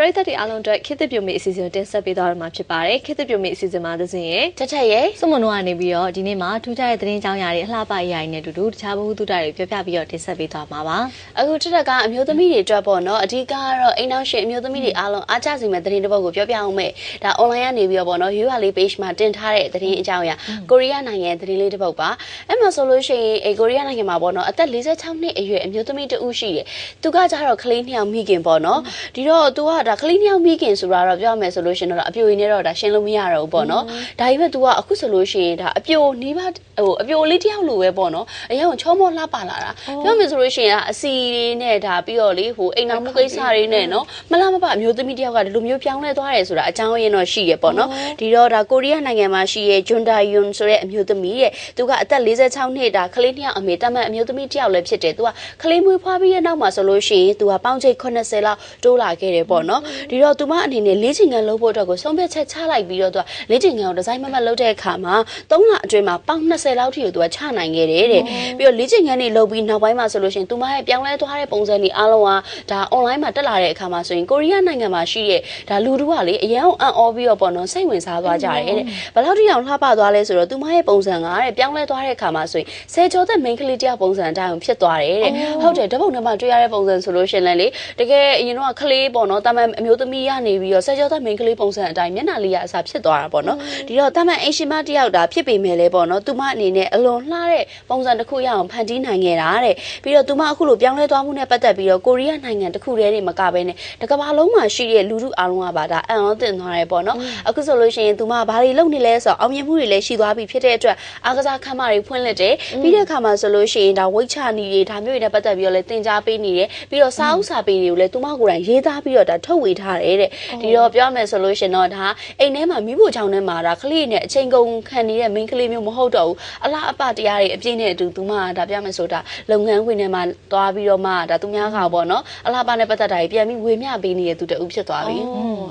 ပရိသတ်တွေအားလုံးအတွက်ခေတ်သစ်ပြုံမေအစီအစဉ်ကိုတင်ဆက်ပေးသွားရမှာဖြစ်ပါတယ်ခေတ်သစ်ပြုံမေအစီအစဉ်မှာသစဉ်ရဲ့ထက်ထက်ရဲ့စုမွန်တို့ကနေပြီးတော့ဒီနေ့မှာထူးခြားတဲ့သတင်းကြောင်းရာတွေအလှပအရာတွေနဲ့အတူတူတခြားဘဝတုဒ္ဒတွေပြောပြပြီးတော့တင်ဆက်ပေးသွားမှာပါအခုထက်ထက်ကအမျိုးသမီးတွေအတွက်ပေါ့နော်အဓိကကတော့အိမ်နောက်ရှင်အမျိုးသမီးတွေအားလုံးအားကျစေမဲ့သတင်းတစ်ပုဒ်ကိုပြောပြအောင်မယ်ဒါ online ကနေပြီးတော့ပေါ့နော် UR လေး page မှာတင်ထားတဲ့သတင်းအကြောင်းအရာကိုရီးယားနိုင်ငံသတင်းလေးတစ်ပုဒ်ပါအဲ့မှာဆိုလို့ရှိရင်အဲကိုရီးယားနိုင်ငံမှာပေါ့နော်အသက်46နှစ်အရွယ်အမျိုးသမီးတဦးရှိတယ်သူကကြတော့ကလေးနှစ်ယောက်မိခင်ပေါ့နော်ဒီတော့သူကဒါကလေးနှစ်ယောက်မိခင်ဆိုတာတော့ပြောမယ်ဆိုလို့ရှိရင်တော့အပြိုရင်းနဲ့တော့ဒါရှင်းလို့မရတော့ဘူးပေါ့နော်ဒါပေမဲ့ तू ကအခုဆိုလို့ရှိရင်ဒါအပြိုနီးပါးဟိုအပြိုလေးတယောက်လိုပဲပေါ့နော်အရင်ကချောမောလှပလာတာပြောမယ်ဆိုလို့ရှိရင်အစီတွေနဲ့ဒါပြီးတော့လေဟိုအိမ်နောက်မှုကိစ္စတွေနဲ့နော်မလားမပအမျိုးသမီးတယောက်ကဒီလိုမျိုးပြောင်းလဲသွားတယ်ဆိုတာအကြောင်းရင်းတော့ရှိရပေါ့နော်ဒီတော့ဒါကိုရီးယားနိုင်ငံမှာရှိရဲ့ဂျွန်ဒါယွန်ဆိုတဲ့အမျိုးသမီးရဲ့သူကအသက်46နှစ်ဒါကလေးနှစ်ယောက်အမေတမန်အမျိုးသမီးတယောက်လည်းဖြစ်တယ်သူကကလေးမွေးဖွားပြီးတဲ့နောက်မှာဆိုလို့ရှိရင်သူကပေါင်းချိတ်80လောက်တိုးလာခဲ့တယ်ပေါ့နော်ဒီတော့သူမအနေနဲ့လေးချင်ငံလုပ်ဖို့အတွက်ကိုဆုံးဖြတ်ချက်ချလိုက်ပြီးတော့သူကလေးချင်ငံကိုဒီဇိုင်းမမတ်လုပ်တဲ့အခါမှာ3လအတွင်းမှာပေါင်း20လောက်ထိကိုသူကချနိုင်ခဲ့တယ်တဲ့ပြီးတော့လေးချင်ငံတွေလုပ်ပြီးနောက်ပိုင်းမှာဆိုလို့ရှိရင်သူမရဲ့ပြောင်းလဲသွားတဲ့ပုံစံတွေအားလုံးကဒါ online မှာတက်လာတဲ့အခါမှာဆိုရင်ကိုရီးယားနိုင်ငံမှာရှိတဲ့ဒါလူတို့ကလေအရန်အံ့ဩပြီးတော့ပေါ့နော်စိတ်ဝင်စားသွားကြတယ်တဲ့ဘယ်လောက်ထိအောင်လှပသွားလဲဆိုတော့သူမရဲ့ပုံစံကတဲ့ပြောင်းလဲသွားတဲ့အခါမှာဆိုရင်ဆယ်ကျော်သက် main ကလေးတယောက်ပုံစံအတိုင်းဖြစ်သွားတယ်တဲ့ဟုတ်တယ်ဓာတ်ပုံထဲမှာတွေ့ရတဲ့ပုံစံဆိုလို့ရှိရင်လည်းလေတကယ်အရင်တော့ကလေးပေါ့နော်တာမန်အမျိုးသမီးရနေပြီးတော့ဆယ်ကျော်သက် main ကလေးပုံစံအတိုင်းမျက်နှာလေးရအစားဖြစ်သွားတာပေါ့နော်ဒီတော့တာမန်အိမ်ရှင်မတယောက်ဒါဖြစ်ပေမဲ့လေပေါ့နော်သူမအနေနဲ့အလွန်လှတဲ့ပုံစံတစ်ခုရအောင်ဖန်တီးနိုင်ခဲ့တာတဲ့ပြီးတော့သူမအခုလိုပြောင်းလဲသွားမှုနဲ့ပတ်သက်ပြီးတော့ကိုရီးယားနိုင်ငံတစ်ခုတည်းနေမကဘဲနဲ့တကမ္ဘာလုံးမှာရှိတဲ့လူထုအားလုံးကပါဒါအံ့ဩသင့်သွားတယ်ပေါ့နော်အခုဆိုလို့ရှိရင်သူမဘာတွေလုပ်နေလဲဆိုတော့အောင်မြင်မှုတွေလည်းရှိသွားပြီဖြစ်တဲ့အတွက်အားကစားခန်းမတွေဖွင့်လှစ်တယ်ပြီးတဲ့အခါမှာဆိုလို့ရှိရင်ဒါဝိတ်ချနီတွေဒါမျိုးတွေနဲ့ပတ်သက်ပြီးတော့လည်းတင် जा ပေးနေတယ်ပြီးတော့စားဥစာပေးတွေကိုလည်းသူမကိုယ်တိုင်ရေးသားပြီးတော့ဒါထုတ်ဝေထားတယ်တဲ့ဒီတော့ပြောမယ်ဆိုလို့ရှိရင်တော့ဒါအိမ်ထဲမှာမိဖို့ချောင်းထဲမှာဒါကလေးနဲ့အချိန်ကုန်ခံနေတဲ့ main ကလေးမျိုးမဟုတ်တော့ဘူးအလားအပတရားတွေအပြည့်နဲ့အတူသူမကဒါပြောမယ်ဆိုတာလုပ်ငန်းဝင်ထဲမှာသွားပြီးတော့မှဒါသူများကပေါ့နော်အလားအပနဲ့ပတ်သက်တာတွေပြန်ပြီးဝေမျှပေးနေတဲ့သူတူဖြစ်သွားပြီဩ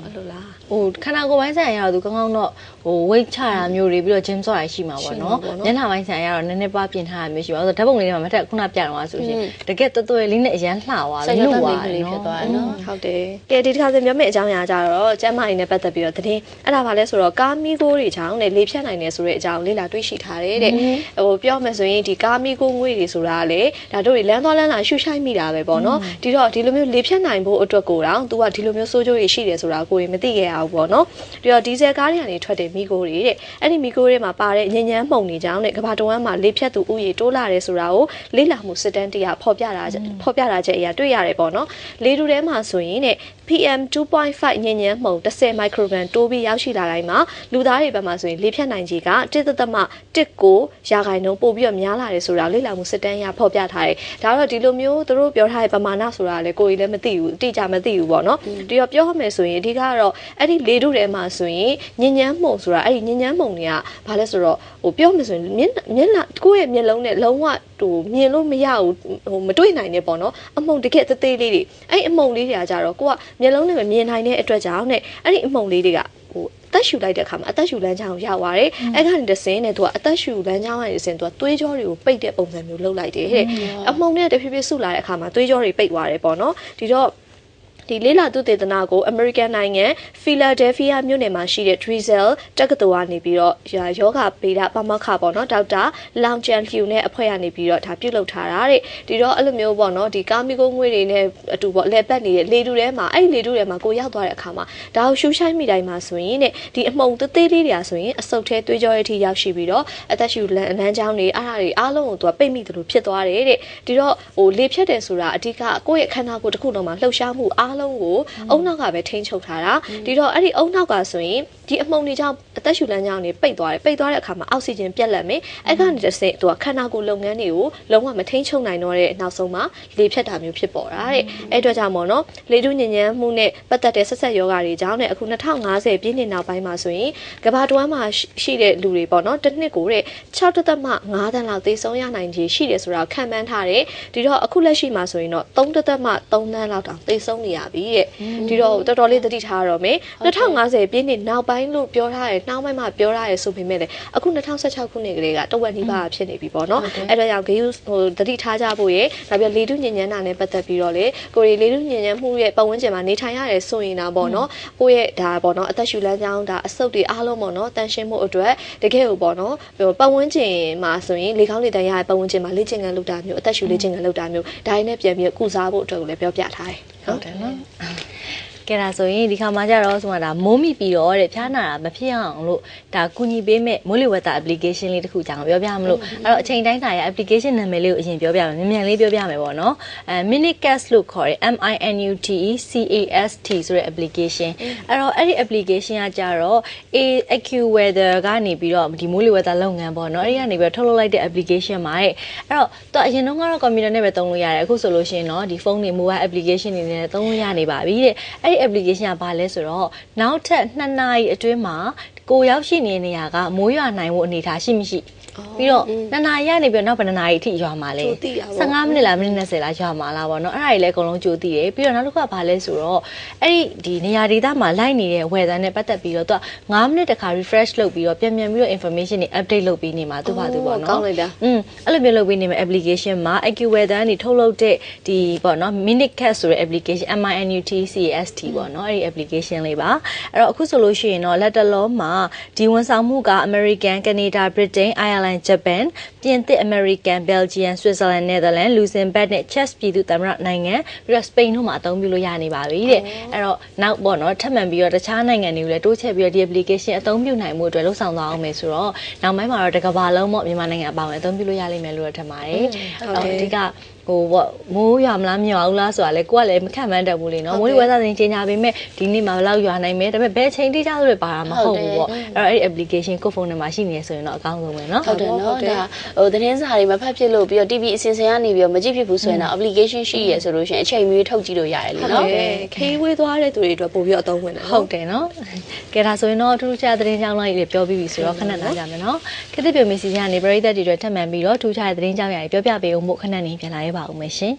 အဲ့လိုလားဟိုခန္ဓာကိုယ်ပိုင်းဆိုင်ရာတော့သူကောင်းကောင်းတော့ဟို weight ချတာမျိုးတွေပြီးတော့ gym ဆော့ရရှိမှာပေါ့နော်မျက်နှာပိုင်းဆိုင်ရာတော့နည်းနည်းပါးပြင်ထားတာမျိုးရှိပါဆိုတော့ဓာတ်ပုံလေးတွေမှာမထက်ခုနပြတော့ဆိုရှင်တကယ်တော်တော်လေးနဲ့အရန်လှသွားဆက်တယ်ရလို့တဲ့ပါမိန်းကလေးဖြစ်သွားတယ်နော်ဟုတ်တယ်ကဲဒီတစ်ခါစပြောမယ့်အကြောင်းအရာကြတော့ကျမ်းမာရေးနဲ့ပတ်သက်ပြီးတော့သတင်းအဲ့ဒါဘာလဲဆိုတော့ကာမီကိုတွေကြောင့်လေလေဖြတ်နိုင်တယ်ဆိုတဲ့အကြောင်းလေ့လာတွေ့ရှိထားတယ်တဲ့ဟိုပြောမယ်ဆိုရင်ဒီကာမီကိုငွေတွေဆိုတာလေဒါတို့တွေလမ်းသွားလမ်းလာရှုရှိုက်မိတာပဲပေါ့နော်ဒီတော့ဒီလိုမျိုးလေဖြတ်နိုင်ဖို့အတွက်ကိုတောင် तू ကဒီလိုမျိုးစိုးကျိုးတွေရှိတယ်ဆိုတာကိုယ်မသိခဲ့ရဘူးပေါ့နော်ဒီတော့ဒီဇယ်ကားတွေကနေထွက်တဲ့မီကိုတွေတဲ့အဲ့ဒီမီကိုတွေမှာပါတဲ့ညဉ့်ညမ်းမှုန်တွေကြောင့်တဲ့ကဘာတဝမ်းမှာလေဖြတ်သူဥယေတိုးလာတယ်ဆိုတာကိုလေ့လာမှုစစ်တမ်းတရားဖော်ပြတာဖော်ပြတာချက်အရာတွေ့ရတယ်ပေါ့နော်လေတူထဲမှာဆိုရင်တဲ့ PM 2.5ညဉ့်ညမ်းမှုန်10 microgram တိုးပြီးရောက်ရှိလာတိုင်းမှာလူသားတွေဘက်မှာဆိုရင်လေဖြတ်နိုင်ခြေက1.1ကိုရာခိုင်နှုန်းပို့ပြီးတော့များလာတယ်ဆိုတာလေ့လာမှုစစ်တမ်းအရဖော်ပြထားတယ်ဒါတော့ဒီလိုမျိုးသူတို့ပြောထားတဲ့ပမာဏဆိုတာလေကိုယ်ကြီးလည်းမသိဘူးအတိအကျမသိဘူးပေါ့နော်ဒီတော့ပြောမယ်ဆိုရင်အဓိကကတော့အဲ့ဒီလေတုထဲမှာဆိုရင်ညဉ့်ညမ်းမှုန်ဆိုတာအဲ့ဒီညဉ့်ညမ်းမှုန်တွေကဘာလဲဆိုတော့ဟိုပြောမယ်ဆိုရင်မျက်မျက်နှာကိုယ့်ရဲ့မျက်လုံးနဲ့လုံးဝဟိုမြင်လို့မရဘူးဟိုမတွေ့နိုင်နေပေါ့နော်အမုံတကယ်သေးသေးလေးတွေအဲ့အမုံလေးတွေကကြတော့ကိုကမျက်လုံးနဲ့မမြင်နိုင်တဲ့အတွက်ကြောင့်နဲ့အဲ့ဒီအမုံလေးတွေကဟိုအသက်ရှူလိုက်တဲ့အခါမှာအသက်ရှူလမ်းကြောင်းကိုရောက်သွားတယ်။အဲ့ကနေတဆင်းနဲ့သူကအသက်ရှူလမ်းကြောင်းကနေတဆင်းသူကသွေးကြောတွေကိုပိတ်တဲ့ပုံစံမျိုးလုပ်လိုက်တယ်တဲ့အမုံနဲ့တဖြည်းဖြည်းဆုလာတဲ့အခါမှာသွေးကြောတွေပိတ်သွားတယ်ပေါ့နော်။ဒီတော့ ဒီလေးလာသူတေသနာကို American နိုင်ငံ Philadelphia မြို့နယ်မှာရှိတဲ့ Drizzle တက္ကသိုလ်ကနေပြီးတော့ယောဂဗေဒပမခပေါ့နော်ဒေါက်တာလောင်ကျန်လျူနဲ့အဖွဲ့ကနေပြီးတော့ဒါပြုလုပ်ထားတာတဲ့ဒီတော့အဲ့လိုမျိုးပေါ့နော်ဒီကာမီကိုငွေတွေနဲ့အတူပေါ့လဲပတ်နေတဲ့လေတူထဲမှာအဲ့ဒီလေတူထဲမှာကိုရောက်သွားတဲ့အခါမှာဒါကိုရှူရှိုက်မိတိုင်းမှာဆိုရင်တဲ့ဒီအမှုံသေးသေးလေးတွေကဆိုရင်အဆုတ်ထဲသွေးကြောရဲ့အထိရောက်ရှိပြီးတော့အသက်ရှူလမ်းလမ်းကြောင်းတွေအားအားတွေအားလုံးကိုသူကပိတ်မိတယ်လို့ဖြစ်သွားတယ်တဲ့ဒီတော့ဟိုလေဖြတ်တယ်ဆိုတာအဓိကကိုယ့်ရဲ့ခန္ဓာကိုယ်တစ်ခုလုံးမှာလှုပ်ရှားမှုအားလုံးကိုအုံနောက်ကပဲထိန်းချုပ်ထားတာဒီတော့အဲ့ဒီအုံနောက်ကဆိုရင်ဒီအမှုန်တွေကြောင့်အသက်ရှူလမ်းကြောင်းတွေပိတ်သွားတယ်ပိတ်သွားတဲ့အခါမှာအောက်ဆီဂျင်ပြတ်လတ်မယ်အဲ့ကနေတစ်ဆင့်သူကခန္ဓာကိုယ်လုပ်ငန်းတွေကိုလုံးဝမထိန်းချုပ်နိုင်တော့တဲ့နောက်ဆုံးမှာလေဖြတ်တာမျိုးဖြစ်ပေါ်တာတဲ့အဲ့အတွက်ကြောင့်မို့နော်လေတုညဉ့်ညမ်းမှုနဲ့ပတ်သက်တဲ့ဆက်ဆက်ယောဂတွေကြောင့်နဲ့အခု2050ပြည့်နှစ်နောက်ပိုင်းမှာဆိုရင်ကမ္ဘာတဝမ်းမှာရှိတဲ့လူတွေပေါ့နော်တစ်နှစ်ကိုတဲ့6.5တန်းလောက်သေဆုံးရနိုင်ခြေရှိတယ်ဆိုတာခံမှန်းထားတယ်ဒီတော့အခုလက်ရှိမှာဆိုရင်တော့3.3တန်းလောက်တောင်သေဆုံးနေရပြီတဲ့ဒီတော့တော်တော်လေးသတိထားရတော့မယ်2050ပြည့်နှစ်နောက်ပိုင်းပိုင်းလို့ပြောထားတယ်နှောင်းပိုင်းမှာပြောထားတယ်ဆိုပေမဲ့လည်းအခု2016ခုနှစ်ကလေးကတဝက်နီးပါးဖြစ်နေပြီပေါ့နော်အဲ့တော့ကြောင့်ဂယူဟိုတတိထားကြဖို့ရေနောက်ပြီးလေတုညဉ့်ညမ်းတာနဲ့ပတ်သက်ပြီးတော့လေကိုရီလေတုညဉ့်ညမ်းမှုရဲ့ပတ်ဝန်းကျင်မှာနေထိုင်ရတယ်ဆိုရင်တော့ပေါ့နော်ကိုယ့်ရဲ့ဒါပေါ့နော်အသက်ရှူလမ်းကြောင်းဒါအဆုတ်တွေအားလုံးပေါ့နော်တန်ရှင်းမှုအတွက်တကယ်ကိုပေါ့နော်ဟိုပတ်ဝန်းကျင်မှာဆိုရင်လေကောင်းလေတန်ရရဲ့ပတ်ဝန်းကျင်မှာလေ့ကျင့်ခန်းလုပ်တာမျိုးအသက်ရှူလေ့ကျင့်ခန်းလုပ်တာမျိုးဒါရင်းနဲ့ပြန်ပြီးကုစားဖို့အတွက်ကိုလည်းပြောပြထားတယ် ဟုတ်တယ်နော် ကဲဒါဆိုရင်ဒီခါမှကြတော့ဆိုမှဒါမိုးမိပြီးတော့တဲ့ဖျားနာတာမဖြစ်အောင်လို့ဒါကူညီပေးမဲ့မိုးလေဝသ application လေးတစ်ခုကြောင်းပြောပြမလို့အဲ့တော့အချိန်တိုင်းတာရဲ့ application နာမည်လေးကိုအရင်ပြောပြမယ်မြန်မြန်လေးပြောပြမယ်ပေါ့နော်အဲ Minicast လို့ခေါ်တယ် M I N U T E C A S T ဆိုတဲ့ application အဲ့တော့အဲ့ဒီ application ကကြတော့ AccuWeather ကနေပြီးတော့ဒီမိုးလေဝသလုပ်ငန်းပေါ့နော်အဲ့ဒီကနေပြီးတော့ထုတ်လုပ်လိုက်တဲ့ application မှာတဲ့အဲ့တော့သူအရင်တော့ကတော့ computer နဲ့ပဲသုံးလို့ရတယ်အခုဆိုလို့ရှိရင်တော့ဒီဖုန်းတွေ mobile application တွေနဲ့သုံးလို့ရနေပါပြီတဲ့အဲ့ဒီ application ကဘာလဲဆိုတော့နောက်ထပ်2နာရီအတွင်းမှာ ကိုရောက်ရှိနေတဲ့နေရာကမိုးရွာနိုင်ဖို့အနေအထားရှိမရှိပြီးတော့နှစ်နာရီရနေပြီးတော့နောက်ဘယ်နှစ်နာရီအထိရွာမှာလဲကြိုသိတာပေါ့15မိနစ်လားမိနစ်20လားရွာမှာလားပေါ့နော်အဲ့ဒါတွေလည်းအကုန်လုံးကြိုသိတယ်ပြီးတော့နောက်တစ်ခုကဘာလဲဆိုတော့အဲ့ဒီဒီနေရာဒေသမှာလိုက်နေတဲ့ weather နဲ့ပတ်သက်ပြီးတော့သူက9မိနစ်တခါ refresh လုပ်ပြီးတော့ပြန်ပြန်ပြီးတော့ information တွေ update လုပ်ပြီးနေမှာသူ့ဘာသူပေါ့နော်ကောင်းလိုက်တာอืมအဲ့လိုမျိုးလုပ်ပေးနေမယ့် application မှာ AccuWeather ကနေထုတ်လုပ်တဲ့ဒီပေါ့နော် Minutecast ဆိုတဲ့ application M I N U T C A S T ပေါ့နော်အဲ့ဒီ application လေးပါအဲ့တော့အခုဆိုလို့ရှိရင်တော့လက်တလုံးမှာဒီဝန်ဆောင်မှုက American Canada Britain Ireland Japan ပြင်သစ် American Belgium Switzerland Netherlands Luxembourg နဲ့ Czech ပြည်သူ့သမ္မတနိုင်ငံပြီးတော့ Spain တို့မှာအသုံးပြုလို့ရနေပါပြီတဲ့အဲ့တော့နောက်ပေါ့နော်ထပ်မံပြီးတော့တခြားနိုင်ငံတွေကိုလည်းတိုးချဲ့ပြီးတော့ဒီ application အသုံးပြုနိုင်မှုအတွက်လှုပ်ဆောင်သွားအောင်မယ်ဆိုတော့နောက်ပိုင်းမှာတော့တစ်ကမ္ဘာလုံးပေါ့မြန်မာနိုင်ငံအပါအဝင်အသုံးပြုလို့ရလိမ့်မယ်လို့တော့ထင်ပါတယ်ဟုတ်တယ်အဓိက ဟိုပေါ့မိုးရွာမလားမရွာဘူးလားဆိုတာလေကိုကလည်းမခံမှန်းတတ်ဘူးလေနော်မိုးရွာသားစဉ်ချိန်ညာပေမဲ့ဒီနေ့မှာဘယ်လောက်ရွာနိုင်မယ်ဒါပေမဲ့ဘယ်ချိန်တိကျလို့ပါတာမဟုတ်ဘူးပေါ့အဲ့တော့အဲ့ဒီ application ကိုယ့်ဖုန်းထဲမှာရှိနေဆိုရင်တော့အကောင်းဆုံးပဲနော်ဟုတ်တယ်ဟုနော်တ်တယ်ဒါဟိုသတင်းစာတွေမဖတ်ဖြစ်လို့ပြီးတော့ TV အစီအစဉ်ကနေပြီးတော့မကြည့်ဖြစ်ဘူးဆိုရင်တော့ application ရှိရဆိုလို့ရှိရင်အချိန်မီထုတ်ကြည့်လို့ရတယ်လေဟုတ်နော်ကဲ့ခေးဝေးသွားတဲ့သူတွေအတွက်ပို့ပြီးတော့အသုံးဝင်တယ်ဟုတ်တယ်နော်ကဲဒါဆိုရင်တော့ထူးထူးခြားခြားသတင်းကြောင်းလိုက်တွေပြောပြီးပြီဆိုတော့ခဏနားကြမယ်နော်ခေတ္တပြုံမီစီကနေပရိသတ်တွေအတွက်ထပ်မံပြီးတော့ထူးခြားတဲ့သတင်းကြောင်းရာတွေပြောပြပေးအောင်မို့ခဏနေပြန်လာရပါဦးမယ်ရှင်